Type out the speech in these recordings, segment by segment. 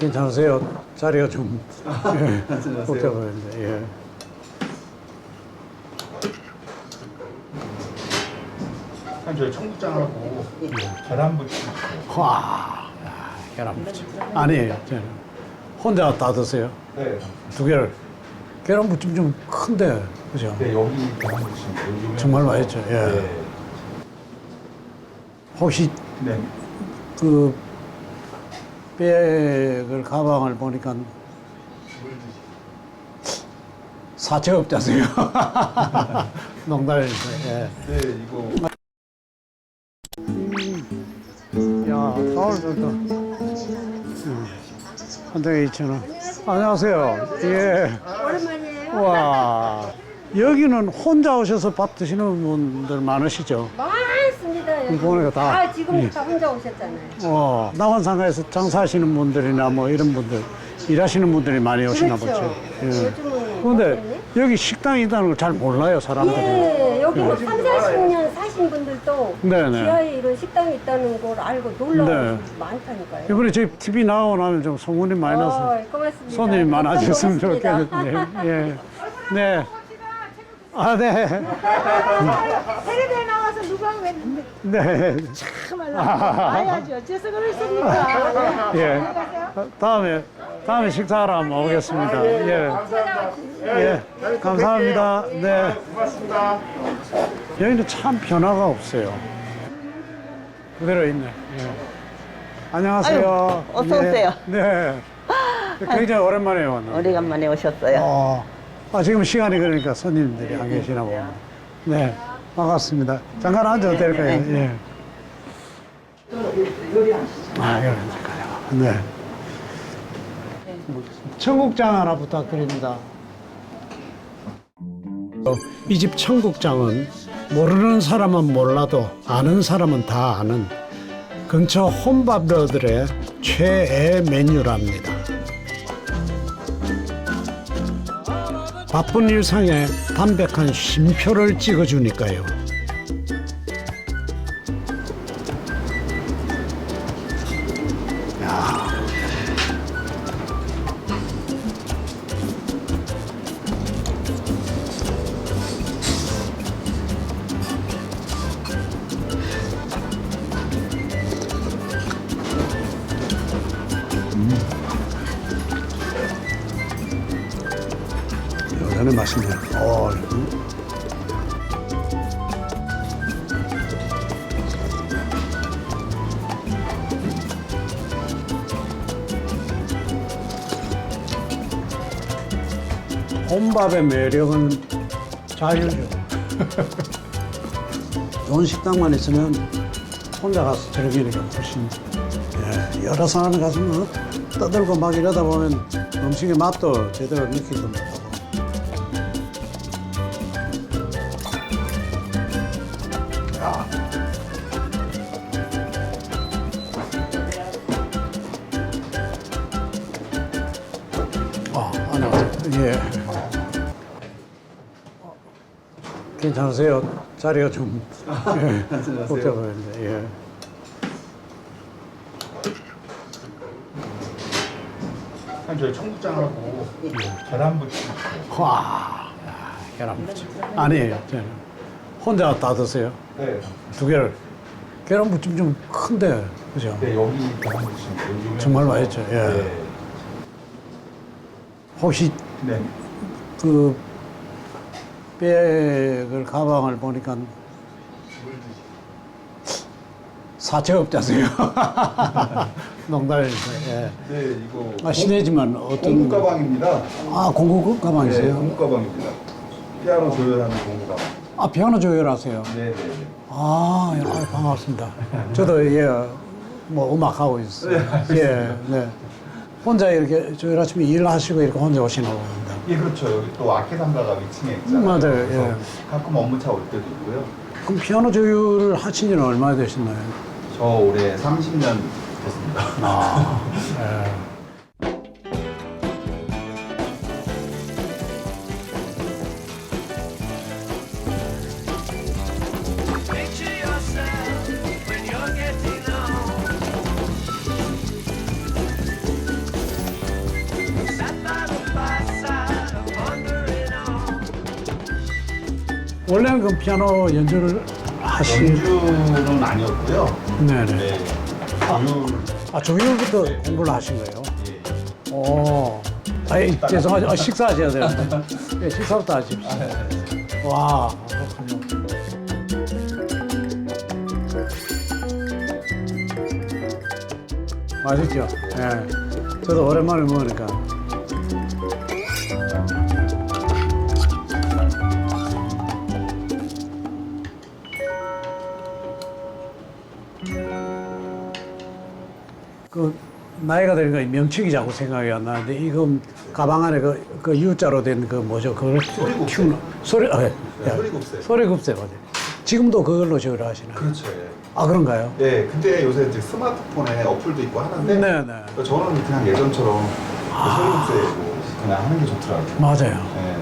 괜찮으세요? 자리가 좀 예, 복잡 보이는데. 예. 한 저희 청국장하고 계란부침. 와, 야, 계란무침. 아니에요. 저는 혼자 다 드세요. 네. 두 개를. 계란무침 좀 큰데, 그죠? 네, 여기 계란부침 정말 거. 맛있죠. 예. 네. 혹시 네. 그 백을 가방을 보니까 사채 없지 않습니까? 농담이죠. 예. 네, 이거 야, 서울 좋다. 음. 한 장에 2,000원. 안녕하세요. 예. 오랜만이에요. 와. 여기는 혼자 오셔서 밥 드시는 분들 많으시죠? 많습니다. 여기. 보니까 다- 아, 지금 다 혼자 오셨잖아요. 어, 남한상가에서 장사하시는 분들이나 뭐 이런 분들, 일하시는 분들이 많이 오시나 그렇죠. 보죠. 예. 요즘은 어떠니? 여기 식당이 있다는 걸 잘 몰라요, 사람들이. 예, 여기 뭐 3, 40년 사신 분들도 네 네. 지하에 이런 식당이 있다는 걸 알고 놀라운 네. 많다니까요. 이번에 저희 TV 나오고 나면 좀 소문이 많이 나서 어, 고맙습니다. 손님이 많아졌으면. 좋겠는데. 예. 네. 아, 네. 텔레비에 나와서 누가 했는데 네. 참말로 봐야죠. 어째서 그러십니까? 예. 다음에, 다음에 식사하러 한번 오겠습니다. 예. 예. 감사합니다. 네. 여기는 참 변화가 없어요. 그대로 있네. 예. 안녕하세요. 아유, 어서 오세요. 네. 네. 굉장히 오랜만에 왔네요. 오래간만에 오셨어요. 어, 아, 지금 시간이 그러니까 손님들이 안 계시나 봅니다. 네, 반갑습니다. 잠깐 앉아도 될까요? 예. 아, 여기 앉을까요? 네. 청국장 하나 부탁드립니다. 이 집 청국장은 모르는 사람은 몰라도 아는 사람은 다 아는 근처 혼밥러들의 최애 메뉴랍니다. 바쁜 일상에 담백한 쉼표를 찍어주니까요. 여전히 맛있네요. 어, 음. 혼밥의 매력은 자유죠. 좋은 식당만 있으면 혼자 가서 즐기니까 훨씬 예, 여러 사람 가서는 떠들고 막 이러다 보면 음식의 맛도 제대로 느끼지도 못하고 야. 아, 안녕하세요. 예. 어, 괜찮으세요? 자리가 좀 예, 복잡 보이는데. 예. 한 저희 청국장하고 계란부침 있어요. 와, 야, 계란무침. 아니에요. 저는 혼자 다 드세요. 네. 두 개를. 계란무침 좀 큰데, 그죠? 네, 여기 유명한 정말 거. 맛있죠. 예. 네. 혹시 네. 그 백을 가방을 보니까 사채 없지 않습니까? 농담이죠. 예. 네, 이거 아, 실례지만 어떤. 공구 가방입니다. 아, 공구 네, 가방이세요? 공구 가방입니다. 피아노 조율하는 공구 가방. 아, 피아노 조율하세요? 네, 네, 네. 아, 예, 아유, 반갑습니다. 저도 예, 뭐 음악 하고 있어요. 예, 네. 혼자 이렇게 아침에 일하시고 이렇게 혼자 오시나 봅니다. 예, 그렇죠. 여기 또 아케단가가 위층에 있잖아요. 맞아요, 그래서 예. 가끔 업무차 올 때도 있고요. 그럼 피아노 조율을 하신 지는 얼마나 되셨나요? 저 올해 30년 됐습니다. 아, 예. 원래는 그 피아노 연주를 하신 연주는 아니었고요. 네네. 네. 교육. 아 조율부터 공부를 하신 거예요? 예. 오. 아이 죄송하죠. 아, 식사하셔야 되는데. 네, 식사부터 하십시오. 와 그렇군요. 맛있죠? 예. 저도 오랜만에 먹으니까. 그 나이가 드니까 명칭이 자꾸 생각이 안 나는데 이거 가방 안에 그, 그 U자로 된 그 뭐죠? 그걸. 키우는 소리 아, 예. 네, 소리곱새. 소리곱새 맞아요. 지금도 그걸로 조율 하시나요? 그렇죠. 예. 아 그런가요? 네, 근데 요새 이제 스마트폰에 어플도 있고 하는데 네, 네. 저는 그냥 예전처럼 그 소리곱새 그냥 하는 게 좋더라고요. 맞아요. 네.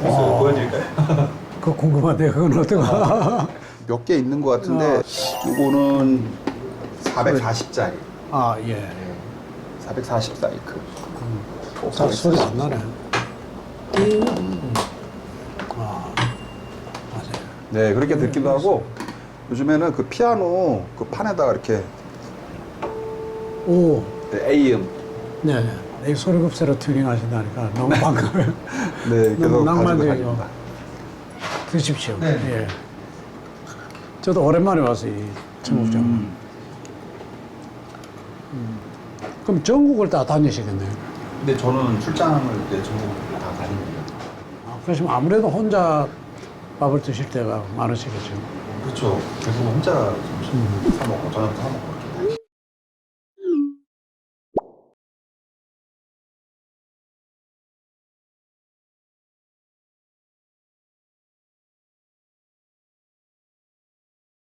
그래서 어. 보여드릴까요? 그거 궁금한데 그건 어떡하? 몇개 있는 것 같은데 이거는 440짜리. 아 예. 네. 440 사이클. 잘 소리 안 나네. 띵. 아 맞아요. 네, 그렇게 듣기도 하고 요즘에는 그 피아노 그 판에다가 이렇게 오. 네, AM 네네. 이 소리급새로 튜닝 하신다니까 너무 반가워요. 네, 너무 계속 가지고. 다닙니다. 드십시오. 네. 예. 저도 오랜만에 와서 이 청국장. 음. 그럼 전국을 다 다니시겠네요. 근데 저는 출장을 이제 전국 다 다닙니다. 아, 그러시면 아무래도 혼자 밥을 드실 때가 많으시겠죠. 그렇죠. 그래서 혼자 점심 사 먹고 저녁도 사 먹고